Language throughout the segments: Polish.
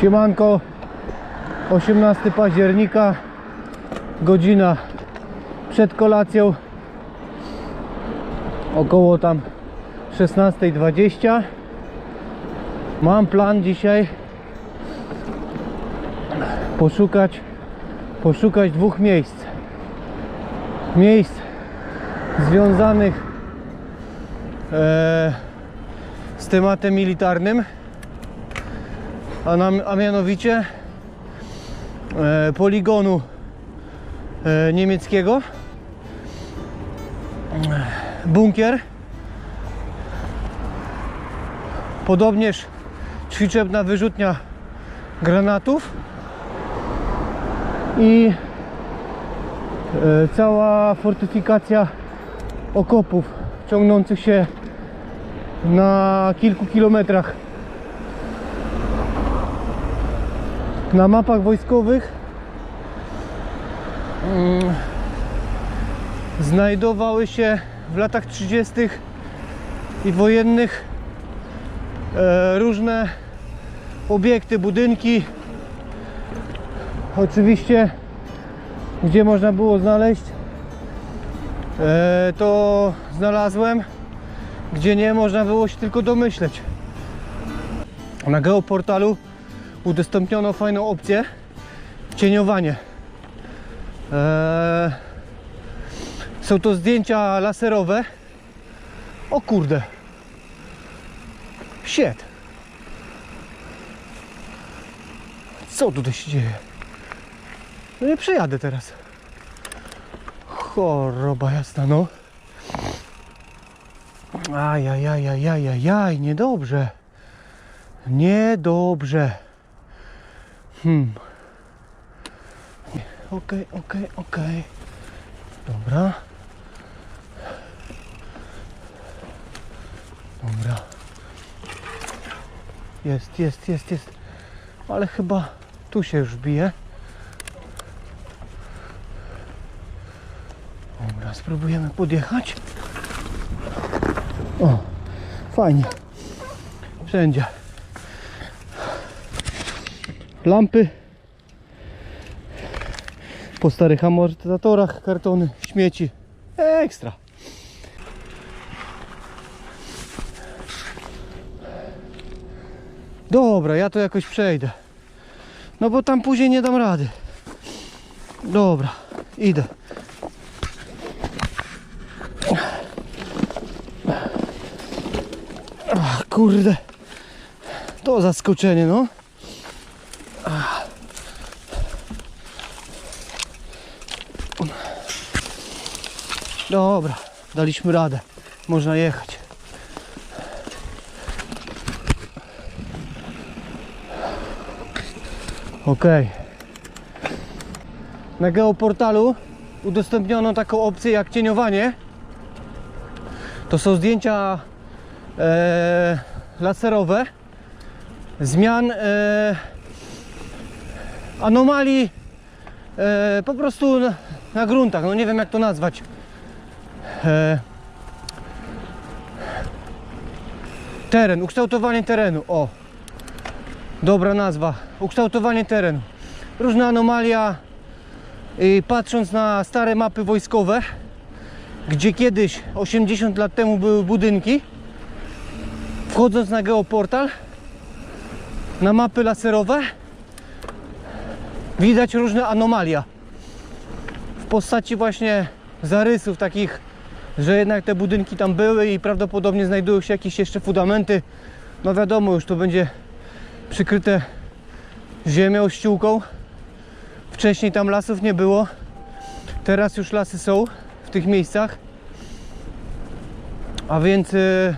Siemanko. 18 października Godzina przed kolacją. Około tam 16.20 Mam plan dzisiaj Poszukać Poszukać dwóch miejsc. Miejsc Związanych e, Z tematem militarnym a, a mianowicie e, poligonu e, niemieckiego. Bunkier. Podobnież ćwiczebna wyrzutnia granatów. I e, cała fortyfikacja okopów ciągnących się na kilku kilometrach na mapach wojskowych mm, znajdowały się w latach 30. i wojennych e, różne obiekty, budynki. Oczywiście, gdzie można było znaleźć, e, to znalazłem, gdzie nie można było się tylko domyśleć. Na geoportalu udostępniono fajną opcję cieniowanie. Eee, są to zdjęcia laserowe. O kurde. Shit. Co tutaj się dzieje? No nie przejadę teraz. Choroba jasna, no. Ajajajajajajaj, niedobrze. Niedobrze. Hmm. Okej, okej, okej. Dobra. Dobra. Jest, jest, jest, jest. Ale chyba tu się już bije. Dobra, spróbujemy podjechać. O, fajnie. Wszędzie. Lampy. Po starych amortyzatorach, kartony, śmieci. Ekstra. Dobra, ja to jakoś przejdę. No bo tam później nie dam rady. Dobra, idę. Ach, kurde. To zaskoczenie, no. Dobra, daliśmy radę. Można jechać. Ok. Na geoportalu udostępniono taką opcję jak cieniowanie. To są zdjęcia e, laserowe zmian e, anomalii e, po prostu na, na gruntach. No nie wiem jak to nazwać. E, teren, ukształtowanie terenu. O, dobra nazwa. Ukształtowanie terenu. Różne anomalia. I patrząc na stare mapy wojskowe, gdzie kiedyś 80 lat temu były budynki, wchodząc na geoportal, na mapy laserowe, widać różne anomalia w postaci właśnie zarysów takich, że jednak te budynki tam były i prawdopodobnie znajdują się jakieś jeszcze fundamenty. No wiadomo, już to będzie przykryte ziemią, ściółką. Wcześniej tam lasów nie było. Teraz już lasy są w tych miejscach. A więc y,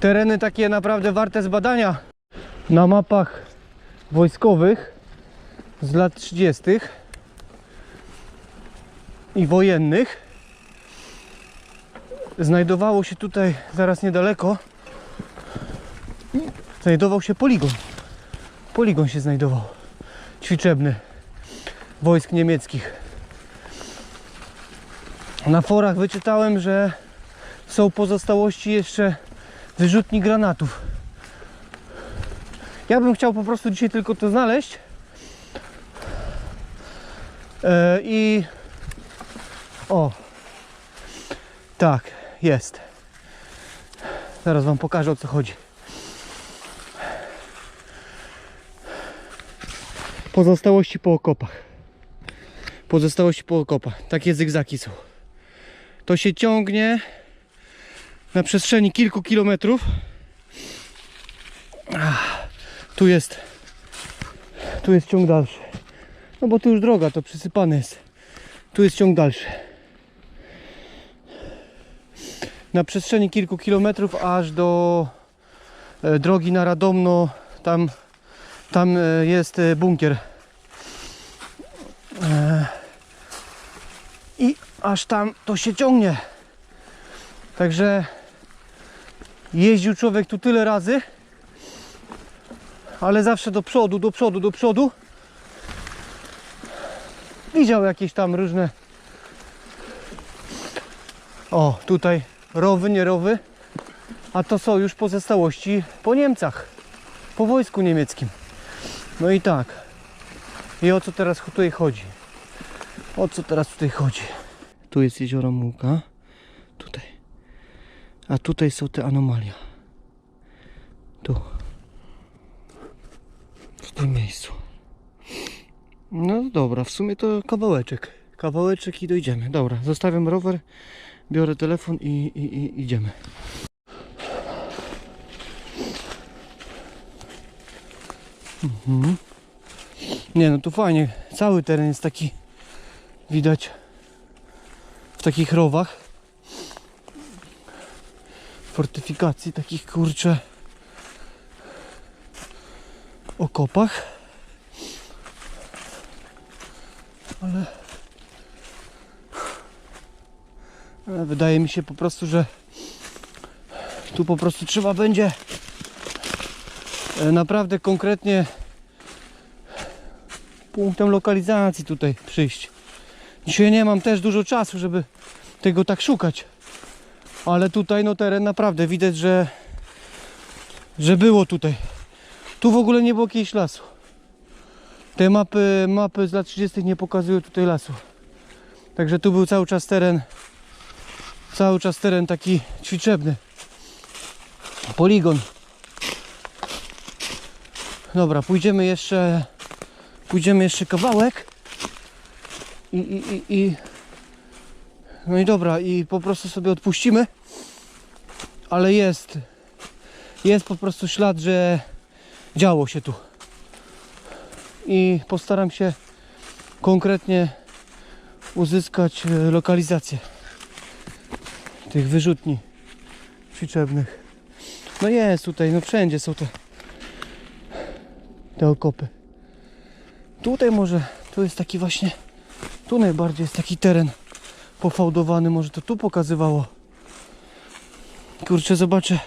tereny takie naprawdę warte zbadania. Na mapach wojskowych z lat 30. i wojennych znajdowało się tutaj zaraz niedaleko znajdował się poligon. Poligon się znajdował ćwiczebny wojsk niemieckich. Na forach wyczytałem, że są pozostałości jeszcze wyrzutni granatów. Ja bym chciał po prostu dzisiaj tylko to znaleźć. E, I o, tak, jest. Zaraz Wam pokażę o co chodzi. Pozostałości po okopach. Pozostałości po okopach. Takie zygzaki są. To się ciągnie na przestrzeni kilku kilometrów. Ach, tu jest tu jest ciąg dalszy. No bo tu już droga, to przysypane jest. Tu jest ciąg dalszy. Na przestrzeni kilku kilometrów aż do e, drogi na Radomno. Tam, tam e, jest e, bunkier. I aż tam to się ciągnie. Także jeździł człowiek tu tyle razy, ale zawsze do przodu, do przodu, do przodu. Widział jakieś tam różne. O, tutaj rowy, nie rowy. A to są już pozostałości po Niemcach, po wojsku niemieckim. No i tak. I o co teraz tutaj chodzi? O co teraz tutaj chodzi? Tu jest jezioro Mułka. Tutaj. A tutaj są te anomalia. Tu. W tym miejscu. No dobra, w sumie to kawałeczek. Kawałeczek i dojdziemy. Dobra, zostawiam rower, biorę telefon i, i, i idziemy. Mhm. Nie no, tu fajnie. Cały teren jest taki widać w takich rowach fortyfikacji takich kurcze okopach ale ale wydaje mi się po prostu, że tu po prostu trzeba będzie e, naprawdę konkretnie punktem lokalizacji tutaj przyjść. Dzisiaj nie mam też dużo czasu, żeby tego tak szukać. Ale tutaj no teren naprawdę widać, że że było tutaj. Tu w ogóle nie było jakiegoś lasu. Te mapy, mapy z lat 30. nie pokazują tutaj lasu. Także tu był cały czas teren cały czas teren taki ćwiczebny. Poligon. Dobra, pójdziemy jeszcze pójdziemy jeszcze kawałek i, i, i, i no i dobra, i po prostu sobie odpuścimy. Ale jest jest po prostu ślad, że działo się tu. I postaram się konkretnie uzyskać e, lokalizację tych wyrzutni przyczepnych. No jest tutaj, no wszędzie są te te okopy. Tutaj może, tu jest taki właśnie, tu najbardziej jest taki teren pofałdowany, może to tu pokazywało. Kurczę, zobaczę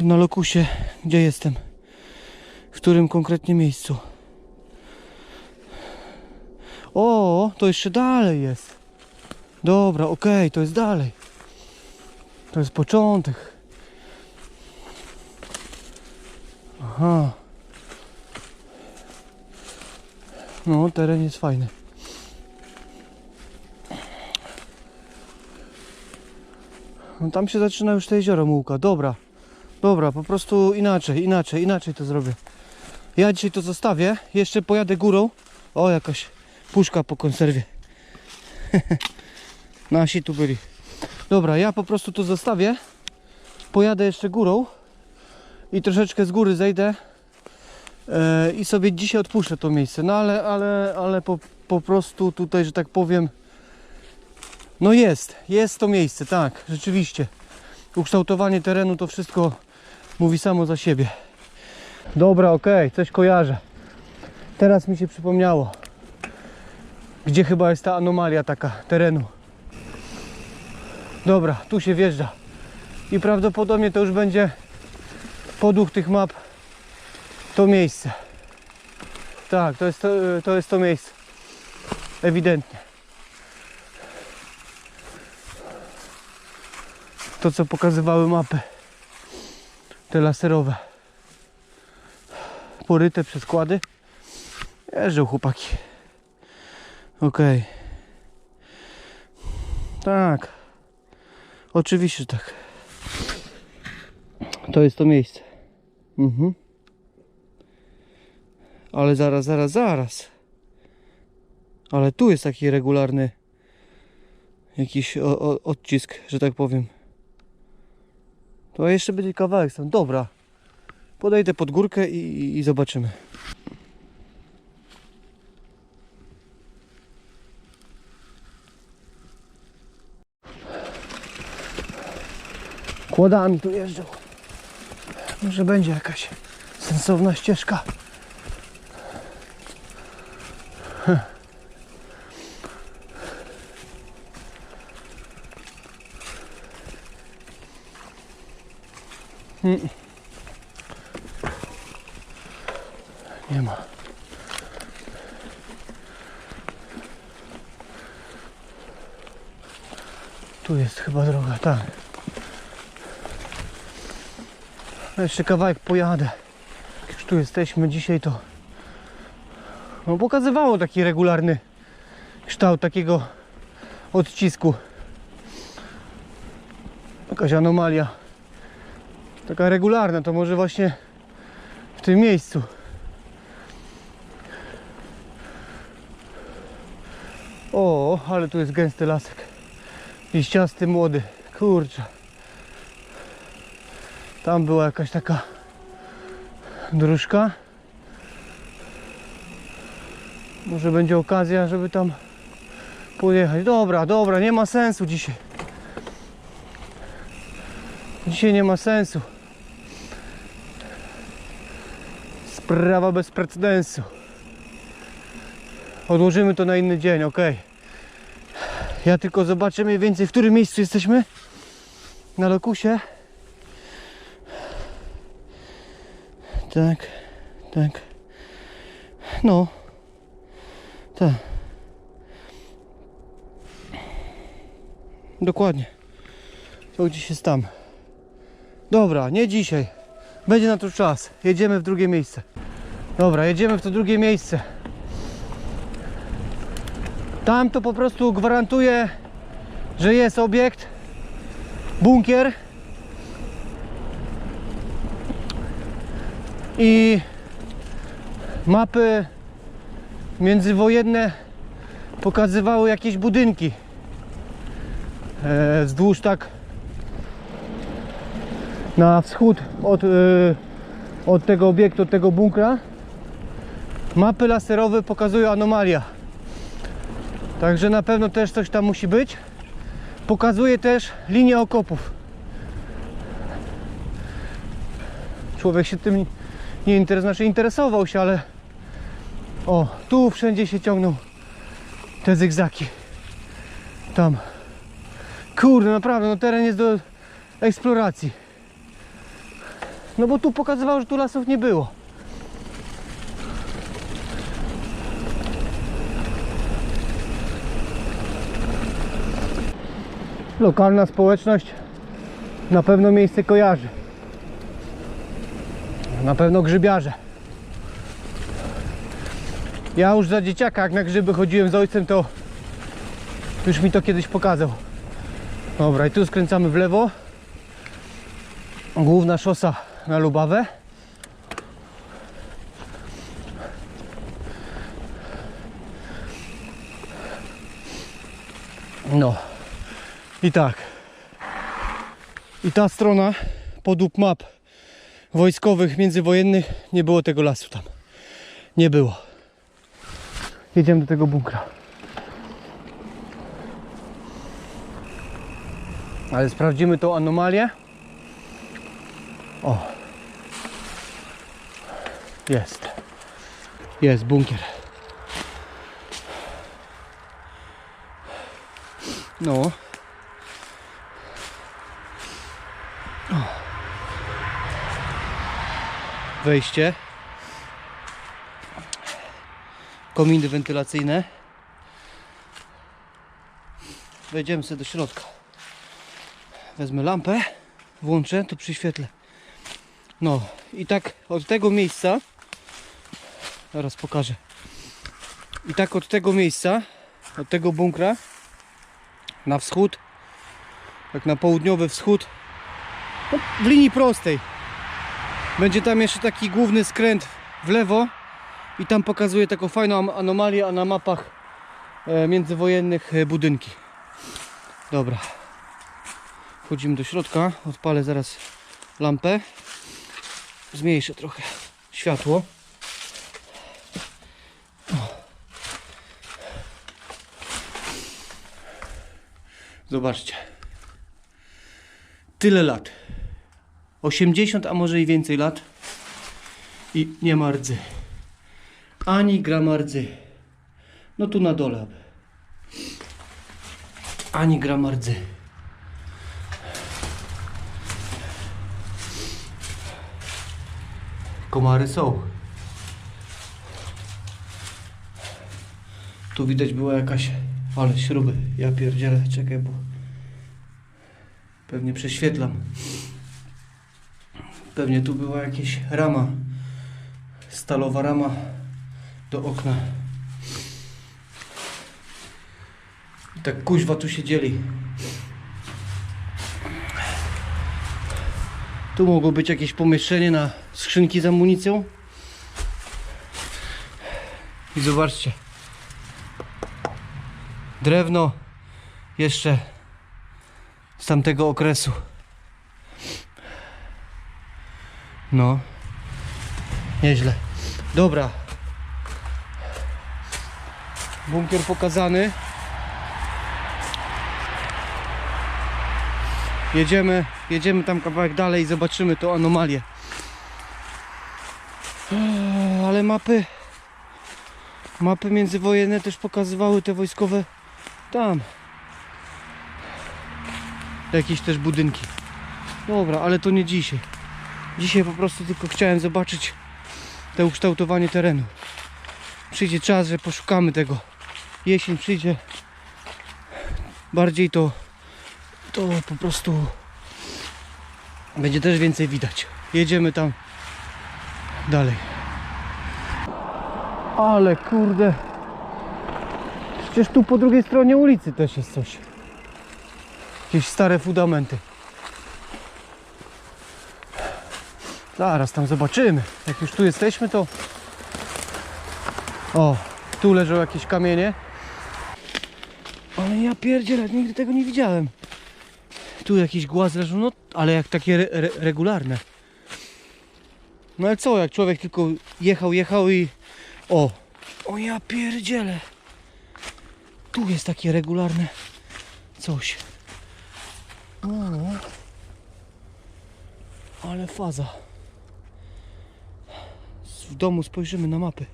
na lokusie, gdzie jestem, w którym konkretnie miejscu. O, to jeszcze dalej jest. Dobra, okej, to jest dalej. To jest początek. Aha. No, teren jest fajny. No tam się zaczyna już te jezioro Mułka. Dobra. Dobra, po prostu inaczej, inaczej, inaczej to zrobię. Ja dzisiaj to zostawię. Jeszcze pojadę górą. O, jakaś puszka po konserwie. Nasi tu byli. Dobra, ja po prostu to zostawię. Pojadę jeszcze górą i troszeczkę z góry zejdę e, i sobie dzisiaj odpuszczę to miejsce. No ale, ale, ale po, po prostu tutaj, że tak powiem, no jest, jest to miejsce, tak, rzeczywiście. Ukształtowanie terenu to wszystko mówi samo za siebie. Dobra, okej, coś kojarzę. Teraz mi się przypomniało, gdzie chyba jest ta anomalia taka terenu. Dobra, tu się wjeżdża. I prawdopodobnie to już będzie podłuch tych map to miejsce. Tak, to jest to, to, jest to miejsce. Ewidentnie. To co pokazywały mapy. Te laserowe. poryte przez kłady. Jeżdżą chłopaki. Okej. Tak. Oczywiście, że tak. To jest to miejsce. Mhm. Ale zaraz, zaraz, zaraz. Ale tu jest taki regularny jakiś o, o, odcisk, że tak powiem. To jeszcze będzie kawałek stąd. Dobra. Podejdę pod górkę i, i, i zobaczymy. Kładami tu jeżdżą. Może będzie jakaś sensowna ścieżka. Mm. Nie ma. Tu jest chyba droga, tak. No Jeszcze kawałek pojadę. Jak Już tu jesteśmy dzisiaj to. No pokazywało taki regularny kształt takiego odcisku. Jakaś anomalia. Taka regularna, to może właśnie w tym miejscu. O, ale tu jest gęsty lasek. Liściasty, młody. Kurczę. Tam była jakaś taka dróżka. Może będzie okazja, żeby tam pojechać. Dobra, dobra, nie ma sensu dzisiaj. Dzisiaj nie ma sensu. Sprawa bez precedensu. Odłożymy to na inny dzień, ok. Ja tylko zobaczę mniej więcej, w którym miejscu jesteśmy. Na lokusie. Tak, tak. No. Tak. Dokładnie. To gdzieś jest tam. Dobra, nie dzisiaj. Będzie na to czas. Jedziemy w drugie miejsce. Dobra, jedziemy w to drugie miejsce. Tam to po prostu gwarantuje, że jest obiekt, bunkier i mapy międzywojenne pokazywały jakieś budynki. E, wzdłuż tak na wschód od, e, od tego obiektu, od tego bunkra mapy laserowe pokazują anomalia. Także na pewno też coś tam musi być. Pokazuje też linię okopów. Człowiek się tym nie interes, znaczy interesował się, ale o, tu wszędzie się ciągną te zygzaki tam kurde, naprawdę, no teren jest do eksploracji no bo tu pokazywało, że tu lasów nie było. Lokalna społeczność na pewno miejsce kojarzy. Na pewno grzybiarze. Ja już za dzieciaka, jak na grzyby chodziłem z ojcem, to już mi to kiedyś pokazał. Dobra, i tu skręcamy w lewo. Główna szosa na Lubawę. No. I tak. I ta strona podług map wojskowych, międzywojennych nie było tego lasu tam. Nie było. Jedziemy do tego bunkra. Ale sprawdzimy tą anomalię. O. Jest. Jest bunkier. No. Wejście. Kominy wentylacyjne. Wejdziemy sobie do środka. Wezmę lampę, włączę, to przyświetlę. No i tak od tego miejsca zaraz pokażę. I tak od tego miejsca, od tego bunkra na wschód, tak na południowy wschód, w linii prostej. Będzie tam jeszcze taki główny skręt w lewo i tam pokazuje taką fajną anomalię, a na mapach e, międzywojennych e, budynki. Dobra. Wchodzimy do środka, odpalę zaraz lampę. Zmniejszę trochę światło. Zobaczcie. Tyle lat. 80, a może i więcej lat. I nie ma rdzy. Ani grama rdzy. No tu na dole. Ani grama rdzy. Komary są. Tu widać była jakaś... Ale śruby. Ja pierdzielę. Czekaj, bo... Pewnie prześwietlam. Pewnie tu była jakaś rama. Stalowa rama do okna. I tak kuźwa tu się dzieli. Tu mogło być jakieś pomieszczenie na skrzynki z amunicją. I zobaczcie. Drewno jeszcze z tamtego okresu. No. Nieźle. Dobra. Bunkier pokazany. Jedziemy, jedziemy tam kawałek dalej i zobaczymy tą anomalię. Eee, Ale mapy mapy międzywojenne też pokazywały te wojskowe tam. Jakieś też budynki. Dobra, ale to nie dzisiaj. Dzisiaj po prostu tylko chciałem zobaczyć to ukształtowanie terenu. Przyjdzie czas, że poszukamy tego. Jesień przyjdzie. Bardziej to to po prostu będzie też więcej widać. Jedziemy tam dalej. Ale kurde. Przecież tu po drugiej stronie ulicy też jest coś. Jakieś stare fundamenty. Zaraz tam zobaczymy. Jak już tu jesteśmy, to. O, tu leżą jakieś kamienie. Ale ja pierdzielę, nigdy tego nie widziałem. Tu jakiś głaz leżą, no ale jak takie re, re, regularne. No ale co, jak człowiek tylko jechał, jechał i... O! O ja pierdzielę! Tu jest takie regularne coś. O. Ale faza. W domu spojrzymy na mapy.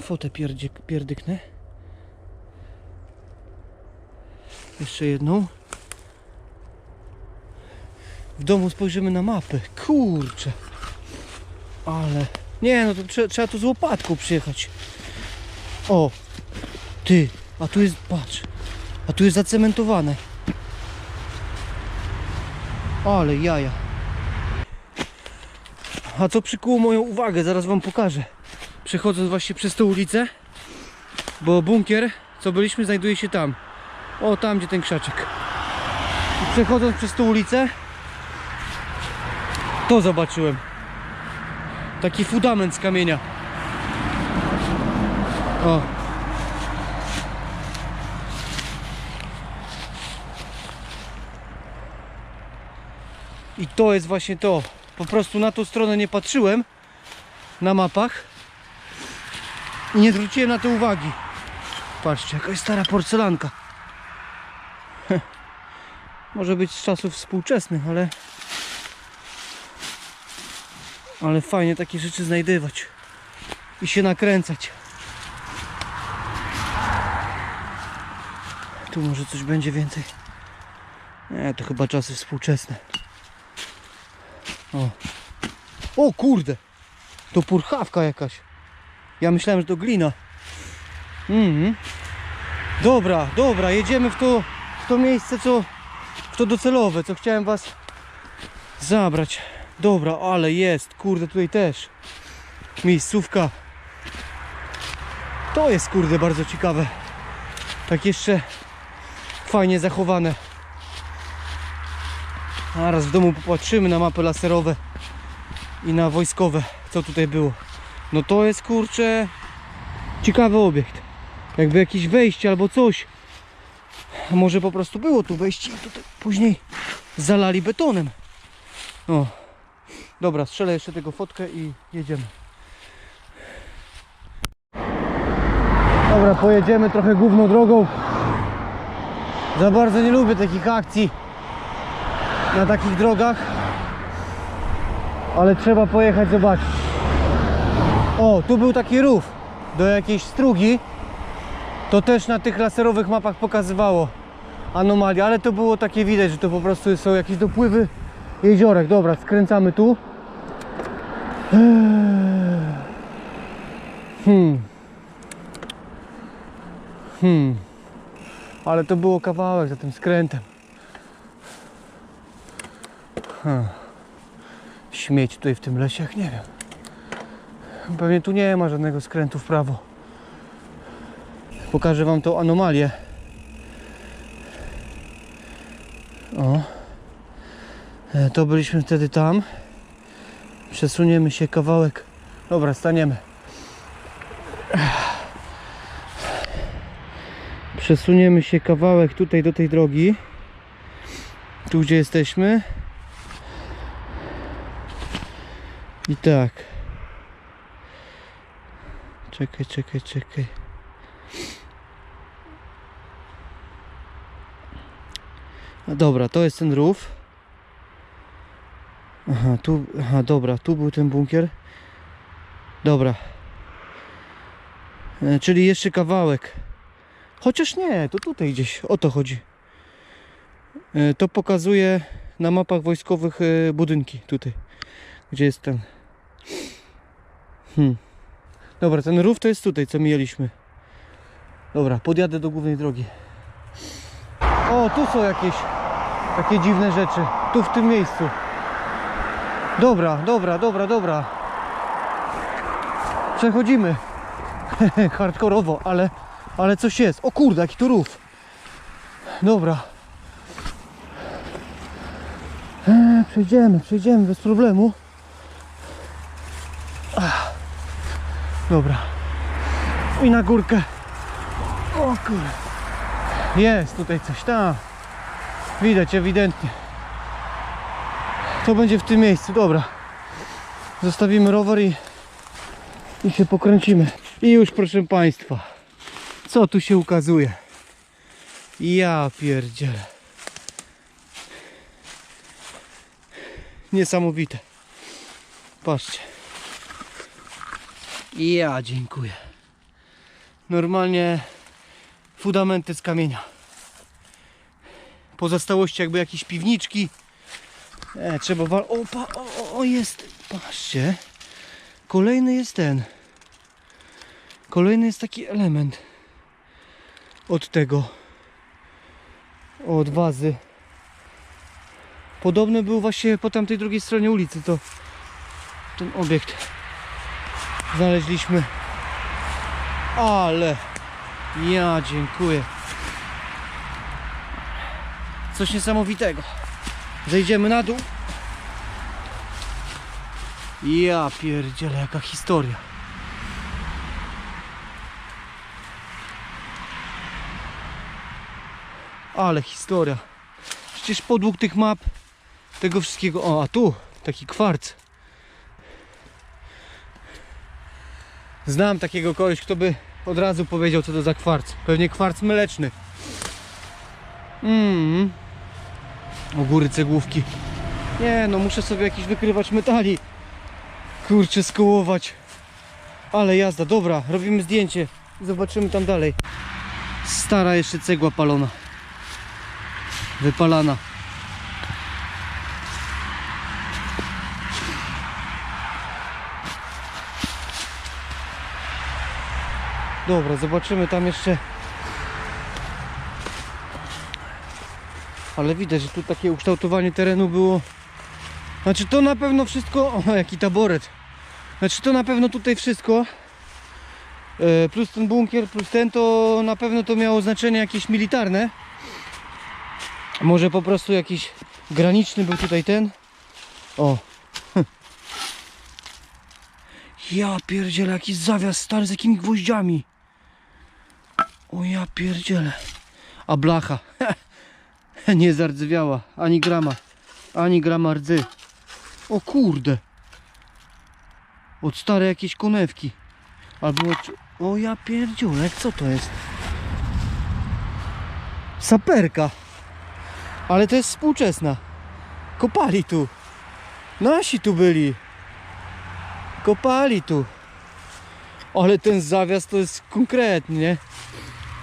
Fotę pierdyk, pierdyknę. Jeszcze jedną. W domu spojrzymy na mapy. Kurczę. Ale. Nie, no to trzeba, trzeba tu z łopatką przyjechać. O! Ty, a tu jest. Patrz. A tu jest zacementowane. Ale jaja. A co przykuło moją uwagę, zaraz wam pokażę. Przechodząc właśnie przez tę ulicę, bo bunkier, co byliśmy, znajduje się tam. O, tam gdzie ten krzaczek. I przechodząc przez tę ulicę, to zobaczyłem. Taki fundament z kamienia. O. I to jest właśnie to. Po prostu na tą stronę nie patrzyłem na mapach i nie zwróciłem na to uwagi. Patrzcie, jakaś stara porcelanka. Może być z czasów współczesnych, ale ale fajnie takie rzeczy znajdywać i się nakręcać. Tu może coś będzie więcej. Nie, to chyba czasy współczesne. O. O kurde! To purchawka jakaś. Ja myślałem, że to glina. Mhm. Dobra, dobra, jedziemy w to, w to miejsce, co w to docelowe, co chciałem was zabrać. Dobra, ale jest, kurde, tutaj też. miejscówka. To jest kurde bardzo ciekawe. Tak jeszcze fajnie zachowane. Zaraz w domu popatrzymy na mapy laserowe i na wojskowe, co tutaj było. No to jest kurczę ciekawy obiekt. Jakby jakieś wejście albo coś. Może po prostu było tu wejście i tutaj później zalali betonem. O. Dobra, strzelę jeszcze tego fotkę i jedziemy. Dobra, pojedziemy trochę główną drogą. Za bardzo nie lubię takich akcji na takich drogach. Ale trzeba pojechać zobaczyć. O, tu był taki rów do jakiejś strugi. To też na tych laserowych mapach pokazywało anomalie, ale to było takie widać, że to po prostu są jakieś dopływy jeziorek. Dobra, skręcamy tu. Hmm. Hmm. Ale to było kawałek za tym skrętem. Hmm. Śmieć tutaj w tym lesie, nie wiem. Pewnie tu nie ma żadnego skrętu w prawo. Pokażę Wam tą anomalię. O. E, To byliśmy wtedy tam. Przesuniemy się kawałek. Dobra, staniemy. Przesuniemy się kawałek tutaj do tej drogi. Tu gdzie jesteśmy. I tak. Czekaj, czekaj, czekaj. No dobra, to jest ten rów. Aha, tu, aha, dobra, tu był ten bunkier. Dobra. E, czyli jeszcze kawałek. Chociaż nie, to tutaj gdzieś, o to chodzi. E, to pokazuje na mapach wojskowych e, budynki, tutaj. Gdzie jest ten? Hmm. Dobra, ten rów to jest tutaj, co mijaliśmy. Dobra, podjadę do głównej drogi. O, tu są jakieś takie dziwne rzeczy. Tu w tym miejscu. Dobra, dobra, dobra, dobra. Przechodzimy. Hardkorowo, ale, ale coś jest. O kurde, jaki tu rów. Dobra. Eee, przejdziemy, przejdziemy bez problemu. Dobra. I na górkę. O kurde. Jest tutaj coś tam. Widać ewidentnie. To będzie w tym miejscu, dobra. Zostawimy rower i, i się pokręcimy. I już proszę Państwa. Co tu się ukazuje? Ja pierdzielę. Niesamowite. Patrzcie. Ja dziękuję. Normalnie fundamenty z kamienia. Pozostałości jakby jakieś piwniczki. E, trzeba wal... O, o, o, jest. Patrzcie. Kolejny jest ten. Kolejny jest taki element. Od tego. Od wazy. Podobny był właśnie po tamtej drugiej stronie ulicy. To ten obiekt znaleźliśmy. Ale ja dziękuję. Coś niesamowitego. Zejdziemy na dół. Ja pierdzielę, jaka historia. Ale historia. Przecież podług tych map tego wszystkiego. O, a tu taki kwarc. Znam takiego kogoś, kto by od razu powiedział, co to za kwarc. Pewnie kwarc mleczny. Mm. U góry cegłówki. Nie no, muszę sobie jakiś wykrywacz metali. Kurczę, skołować. Ale jazda, dobra, robimy zdjęcie. Zobaczymy tam dalej. Stara jeszcze cegła palona. Wypalana. Dobra, zobaczymy tam jeszcze. Ale widać, że tu takie ukształtowanie terenu było. Znaczy to na pewno wszystko. O, jaki taboret. Znaczy to na pewno tutaj wszystko. e, Plus ten bunkier, plus ten, to na pewno to miało znaczenie jakieś militarne. Może po prostu jakiś graniczny był tutaj ten. O. Ja pierdzielę, jakiś zawias stary z jakimi gwoździami. O ja pierdzielę. A blacha. Nie zardzewiała. Ani grama. Ani grama rdzy. O kurde. Od stare jakieś konewki. Albo od... O ja pierdziulek, co to jest? Saperka. Ale to jest współczesna. Kopali tu. Nasi tu byli. Kopali tu. Ale ten zawias to jest konkretnie, nie?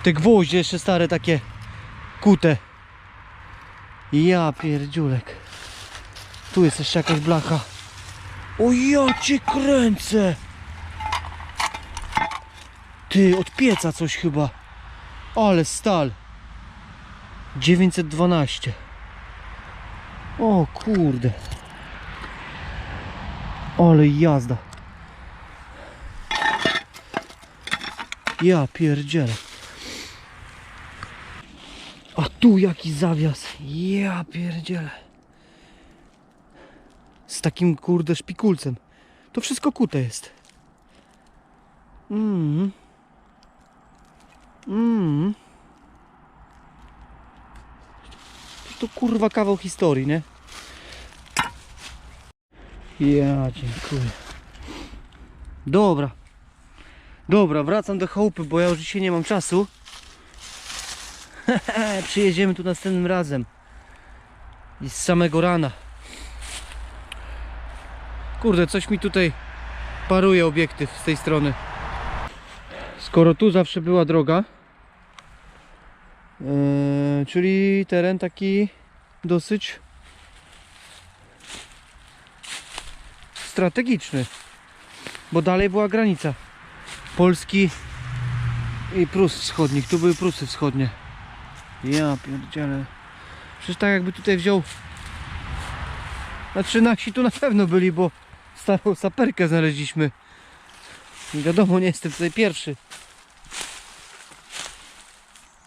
Te gwoździe jeszcze stare takie kute. Ja pierdziulek. Tu jest jeszcze jakaś blacha. O ja cię kręcę. Ty, od pieca coś chyba. Ale stal. 912. O kurde. Ale jazda. Ja pierdzielę. A tu jaki zawias. Ja pierdzielę. Z takim kurde szpikulcem. To wszystko kute jest. Mmm. Mmm. To kurwa kawał historii, nie? Ja dziękuję. Dobra. Dobra, wracam do chałupy, bo ja już dzisiaj nie mam czasu. Przyjedziemy tu następnym razem. I z samego rana. Kurde, coś mi tutaj paruje obiektyw z tej strony. Skoro tu zawsze była droga, yy, czyli teren taki dosyć strategiczny, bo dalej była granica Polski i Prus wschodnich. Tu były Prusy wschodnie. Ja pierdzielę. Przecież tak jakby tutaj wziął Znaczy nasi tu na pewno byli, bo starą saperkę znaleźliśmy. Nie wiadomo, nie jestem tutaj pierwszy.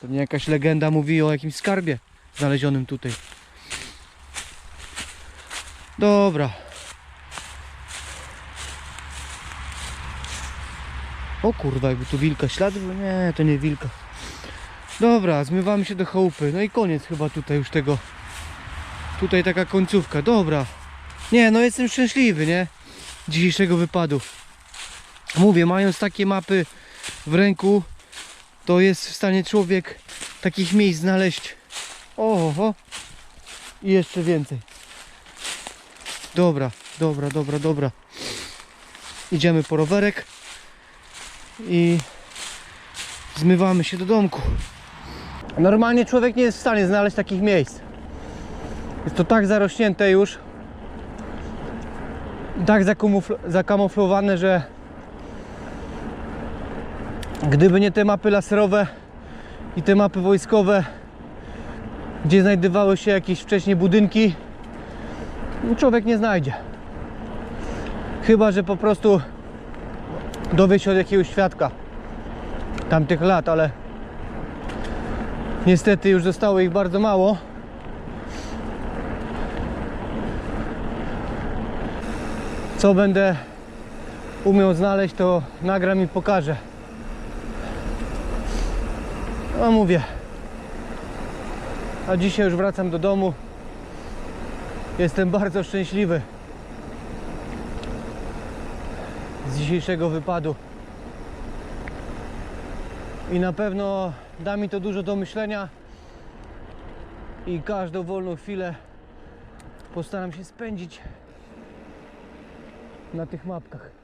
Pewnie jakaś legenda mówi o jakimś skarbie znalezionym tutaj. Dobra. O kurwa, jakby tu wilka ślady były? Nie, to nie wilka. Dobra, zmywamy się do chałupy. No i koniec chyba tutaj już tego. Tutaj taka końcówka. Dobra. Nie, no jestem szczęśliwy, nie? Dzisiejszego wypadu. Mówię, mając takie mapy w ręku, to jest w stanie człowiek takich miejsc znaleźć. Oho. I jeszcze więcej. Dobra, dobra, dobra, dobra. Idziemy po rowerek i zmywamy się do domku. Normalnie człowiek nie jest w stanie znaleźć takich miejsc. Jest to tak zarośnięte już, tak zakamufl- zakamuflowane, że gdyby nie te mapy laserowe i te mapy wojskowe, gdzie znajdowały się jakieś wcześniej budynki, no człowiek nie znajdzie. Chyba, że po prostu dowie się od jakiegoś świadka tamtych lat, ale niestety już zostało ich bardzo mało. Co będę umiał znaleźć, to nagram i pokażę. No mówię. A dzisiaj już wracam do domu. Jestem bardzo szczęśliwy z dzisiejszego wypadu. I na pewno da mi to dużo do myślenia. I każdą wolną chwilę postaram się spędzić na tych mapkach.